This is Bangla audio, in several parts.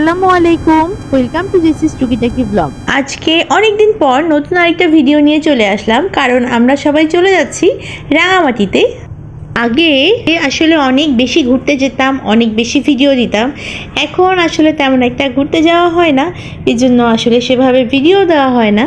আসসালামু আলাইকুম। ওয়েলকাম টু জেসিস টুকিটাকি ব্লগ আজকে অনেক দিন পর নতুন আরেকটা ভিডিও নিয়ে চলে আসলাম, কারণ আমরা সবাই চলে যাচ্ছি রাঙামাটিতে। আগে আসলে অনেক বেশি ঘুরতে যেতাম, অনেক বেশি ভিডিও দিতাম। এখন আসলে তেমন একটা ঘুরতে যাওয়া হয় না এই জন্য আসলে সেভাবে ভিডিও দেওয়া হয় না।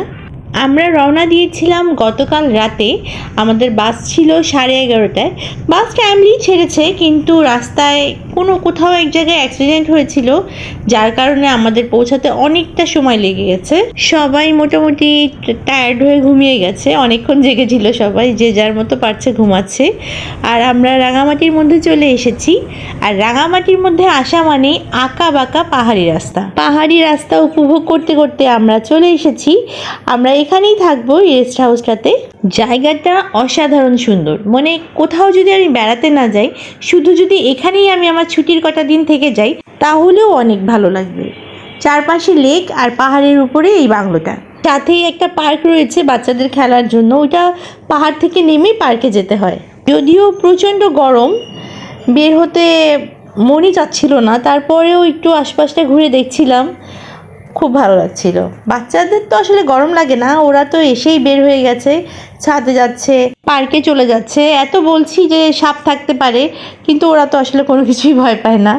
আমরা রওনা দিয়েছিলাম গতকাল রাতে। আমাদের বাস ছিল সাড়ে এগারোটায়। বাস টাইমলি ছেড়েছে, কিন্তু রাস্তায় কোনো কোথাও এক জায়গায় অ্যাক্সিডেন্ট হয়েছিল, যার কারণে আমাদের পৌঁছাতে অনেকটা সময় লেগে গেছে। সবাই মোটামুটি টায়ার্ড হয়ে ঘুমিয়ে গেছে। অনেকক্ষণ জেগেছিল সবাই, যে যার মতো পারছে ঘুমাচ্ছে। আর আমরা রাঙামাটির মধ্যে চলে এসেছি। আর রাঙামাটির মধ্যে আসা মানে আঁকা বাঁকা পাহাড়ি রাস্তা। পাহাড়ি রাস্তা উপভোগ করতে করতে আমরা চলে এসেছি। আমরা এখানেই থাকব রেস্ট হাউসটাতে জায়গাটা অসাধারণ সুন্দর। মানে কোথাও যদি আমি বেড়াতে না যাই, শুধু যদি এখানেই আমি আমার ছুটির কটা দিন থেকে যাই, তাহলেও অনেক ভালো লাগবে। চারপাশে লেক আর পাহাড়ের উপরে এই বাংলোটা। সাথেই একটা পার্ক রয়েছে বাচ্চাদের খেলার জন্য। ওইটা পাহাড় থেকে নেমেই পার্কে যেতে হয়। যদিও প্রচণ্ড গরম, বের হতে মনই চাচ্ছিল না। তারপরেও একটু আশপাশটা ঘুরে দেখছিলাম। খুব ভালো লাগছিল। বাচ্চাদের তো আসলে গরম লাগে না, ওরা তো এসেই বের হয়ে গেছে, ছাদে যাচ্ছে, পার্কে চলে যাচ্ছে। এত বলছি যে সাপ থাকতে পারে, কিন্তু ওরা তো আসলে কোনো কিছুই ভয় পায় না।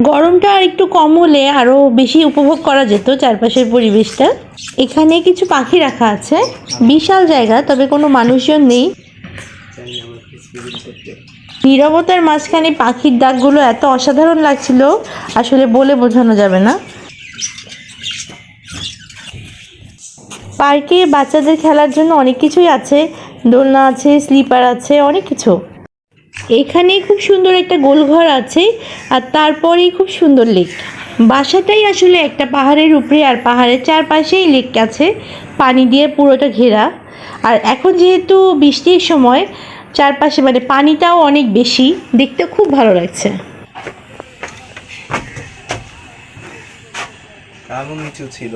গরমটা আর একটু কম হলে আরও বেশি উপভোগ করা যেত চারপাশের পরিবেশটা। এখানে কিছু পাখি রাখা আছে, বিশাল জায়গা, তবে কোনো মানুষজন নেই। নীরবতার মাঝখানে পাখির ডাকগুলো এত অসাধারণ লাগছিল, আসলে বলে বোঝানো যাবে না। পার্কে বাচ্চাদের খেলার জন্য অনেক কিছুই আছে। দোলনা আছে, স্লিপার আছে, অনেক কিছু। এখানে খুব সুন্দর একটা গোলঘর আছে আর তারপরেই খুব সুন্দর লেক বাসাটাই আসলে একটা পাহাড়ের উপরে আর পাহাড়ের চারপাশেই লেক আছে। পানি দিয়ে পুরোটা ঘেরা। আর এখন যেহেতু বৃষ্টির সময়, চারপাশে মানে পানিটাও অনেক বেশি। দেখতে খুব ভালো লাগছে। ছিল।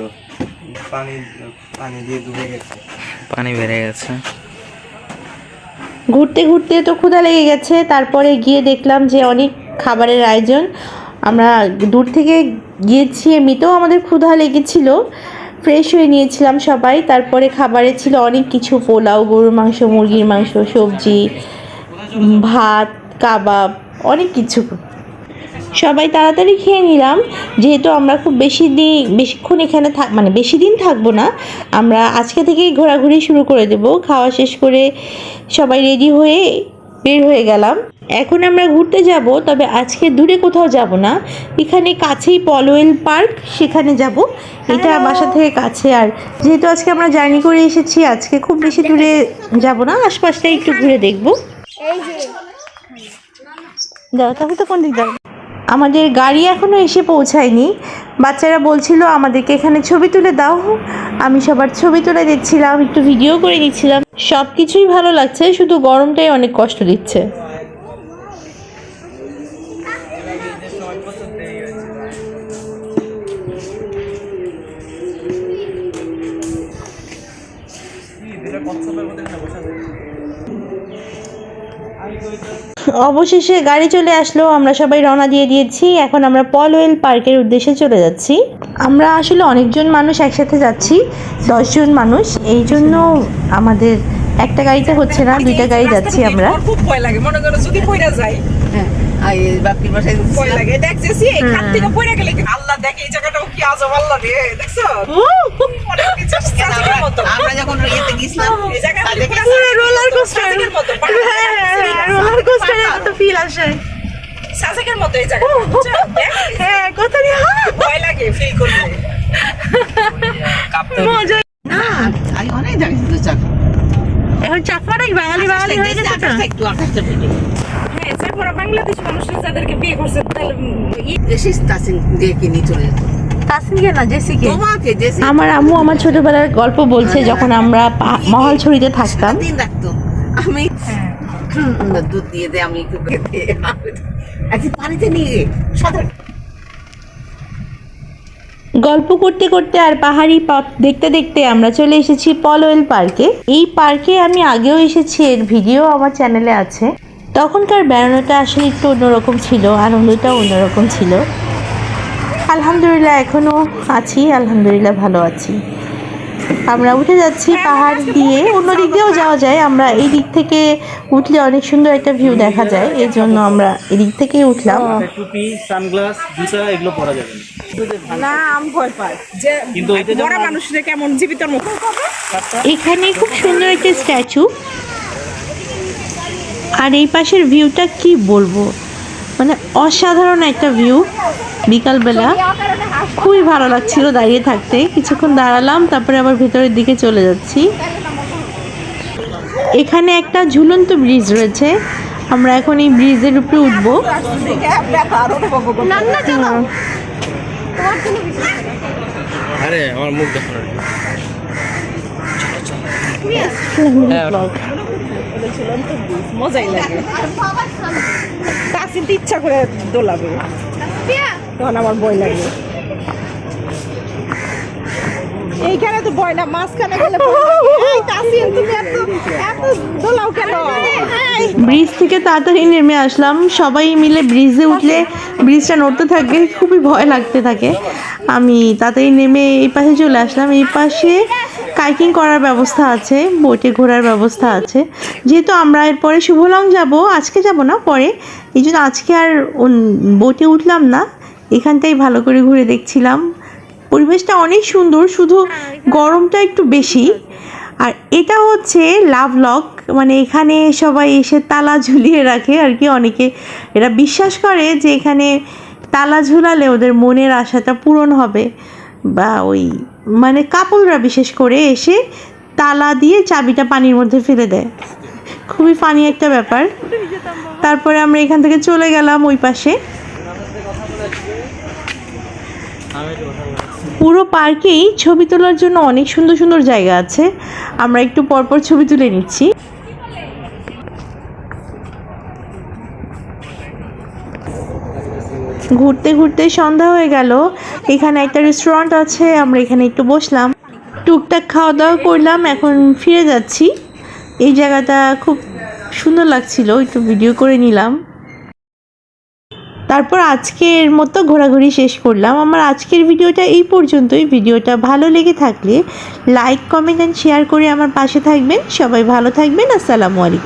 পানি পানি দিয়ে ডুবে গেছে। পানি বেড়ে গেছে। ঘুরতে ঘুরতে তো ক্ষুধা লেগে গেছে তারপরে গিয়ে দেখলাম যে অনেক খাবারের আয়োজন। আমরা দূর থেকে গিয়েছি এমনিতেও আমাদের ক্ষুধা লেগেছিল। ফ্রেশ হয়ে নিয়েছিলাম সবাই তারপরে খাবারে ছিল অনেক কিছু পোলাও গরুর মাংস মুরগির মাংস সবজি ভাত কাবাব অনেক কিছু। সবাই তাড়াতাড়ি খেয়ে নিলাম। যেহেতু আমরা খুব বেশি দিন বেশিক্ষণ এখানে থাক মানে বেশি দিন থাকব না আমরা আজকে থেকেই ঘোরাঘুরি শুরু করে দেব। খাওয়া শেষ করে সবাই রেডি হয়ে বের হয়ে গেলাম। এখন আমরা ঘুরতে যাব তবে আজকে দূরে কোথাও যাব না। এখানে কাছেই পলওয়েল পার্ক সেখানে যাব। এটা বাসা থেকে কাছে। আর যেহেতু আজকে আমরা জার্নি করে এসেছি আজকে খুব বেশি দূরে যাব না আশপাশটা একটু ঘুরে দেখব। দাও তাহলে তো কোন দিক যাব আমাদের গাড়ি এখনও এসে পৌঁছায়নি। বাচ্চারা বলছিল, আমাদেরকে এখানে ছবি তুলে দাও। আমি সবার ছবি তুলে দিচ্ছিলাম, একটু ভিডিও করে দিচ্ছিলাম। সব কিছুই ভালো লাগছে, শুধু গরমটাই অনেক কষ্ট দিচ্ছে। অবশেষে গাড়ি চলে আসলো আমরা সবাই রওনা দিয়ে দিয়েছি। এখন আমরা পলওয়েল পার্কের উদ্দেশ্যে চলে যাচ্ছি। আমরা আসলে অনেকজন মানুষ একসাথে যাচ্ছি দশজন মানুষ। এই জন্য আমাদের একটা গাড়িতে হচ্ছে না দুইটা গাড়ি যাচ্ছি আমরা। খুব ভয় লাগে মনে করো যদি পয়রা পয়রা গেলে কি আল্লাহ দেখে এই জায়গাটাও কি আজব আল্লাহ রে দেখছ অনেক কিছু সাজেকের মতো আমরা যখন ইয়েতে গেছিলাম এই জায়গা সাজেকে রোলার কোস্টারের মতো রোলার কোস্টারের মতো ফিল আসে। সাজেকের মতো এই জায়গা হ্যাঁ কথা ভয় লাগে ফিল করলে মজা না। আমি অনেক জায়গায় তো চাক এখন চাকমাটাই বাঙালি বাঙালি হয়ে গেছে একটু আকাশটা পেটে হ্যাঁ যে পুরো বাংলাদেশ মানুষরা যাদেরকে বিয়ে করছে তাহলে এসিস তাসিন দিয়ে কিনে চলে যেত? তাসিনকে না জেসিকে? তোমাকে যে আমার আম্মু আমার ছোটবেলার গল্প বলছে যখন আমরা মহলছড়িতে থাকতাম। দিন রাখতো। আমি দুধ দিয়ে দে আমি একটু আচ্ছা পানিতে নিয়ে সাঁতার। গল্প করতে করতে আর পাহাড়ি পথ দেখতে দেখতে আমরা চলে এসেছি পলওয়েল পার্কে। এই পার্কে আমি আগেও এসেছি এর ভিডিও আমার চ্যানেলে আছে। তখনকার বেড়ানোটা আসলে একটু অন্যরকম ছিল আনন্দটাও অন্যরকম ছিল। আলহামদুলিল্লাহ এখনও আছি আলহামদুলিল্লাহ ভালো আছি। আমরা উঠে যাচ্ছি পাহাড় দিয়ে অন্য দিক দিয়েও যাওয়া যায় আমরা এই দিক থেকে উঠলে অনেক সুন্দর একটা ভিউ দেখা যায় এই জন্য আমরা এদিক থেকেই উঠলাম। টুপি সানগ্লাস জুতা এগুলো পরা যাবে। না। না আমি ভয় পাই যে কিন্তু ওইটা মরা মানুষদের কেমন জীবিতর এখানে খুব সুন্দর একটা স্ট্যাচু। আর এই পাশের ভিউটা কি বলব? মানে অসাধারণ একটা ভিউ বিকালবেলা। খুবই ভালো লাগছিল দাঁড়িয়ে থাকতে। কিছুক্ষণ দাঁড়ালাম তারপরে আবার ভেতরের দিকে চলে যাচ্ছি। এখানে একটা ঝুলন্ত ব্রিজ রয়েছে। আমরা এখন এই ব্রিজের উপরে উঠবো। আরে আমার মুখ দেখো না মজাই লাগে। তাসিন ইচ্ছা করে দোলাবে। তখন আমার ভয় লাগে। এইখানে তো ভয় না, মাঝখানে গেলে ব্রিজ থেকে তাড়াতাড়ি নেমে আসলাম। সবাই মিলে ব্রিজে উঠলে ব্রিজটা নড়তে থাকে খুবই ভয় লাগতে থাকে। আমি তাড়াতাড়ি নেমে এই পাশে চলে আসলাম। এই পাশে কাইকিং করার ব্যবস্থা আছে বোটে ঘোরার ব্যবস্থা আছে। যেহেতু আমরা এরপরে শুভলং যাব, আজকে যাব না, পরে। এই জন্য আজকে আর বোটে উঠলাম না। এখানটাই ভালো করে ঘুরে দেখছিলাম। পরিবেশটা অনেক সুন্দর, শুধু গরমটা একটু বেশি। আর এটা হচ্ছে লাভ লক মানে এখানে সবাই এসে তালা ঝুলিয়ে রাখে আর কি অনেকে। এরা বিশ্বাস করে যে এখানে তালা ঝুলালে ওদের মনের আশাটা পূরণ হবে, বা ওই মানে কাপড়রা বিশেষ করে এসে তালা দিয়ে চাবিটা পানির মধ্যে ফেলে দেয়। খুবই ফানি একটা ব্যাপার। তারপরে আমরা এখান থেকে চলে গেলাম ওই পাশে। পুরো পার্কেই ছবি তোলার জন্য অনেক সুন্দর সুন্দর জায়গা আছে। আমরা একটু পরপর ছবি তুলে নিচ্ছি। ঘুরতে ঘুরতে সন্ধ্যা হয়ে গেল। এখানে একটা রেস্টুরেন্ট আছে, আমরা এখানে একটু বসলাম। টুকটাক খাওয়া দাওয়া করলাম, এখন ফিরে যাচ্ছি। এই জায়গাটা খুব সুন্দর লাগছিল, একটু ভিডিও করে নিলাম। তারপর আজকের মতো ঘোরাঘুরি শেষ করলাম। আমার আজকের ভিডিওটা এই পর্যন্তই। ভিডিওটা ভালো লেগে থাকলে লাইক কমেন্ট অ্যান্ড শেয়ার করে আমার পাশে থাকবেন। সবাই ভালো থাকবেন। আসসালামু আলাইকুম।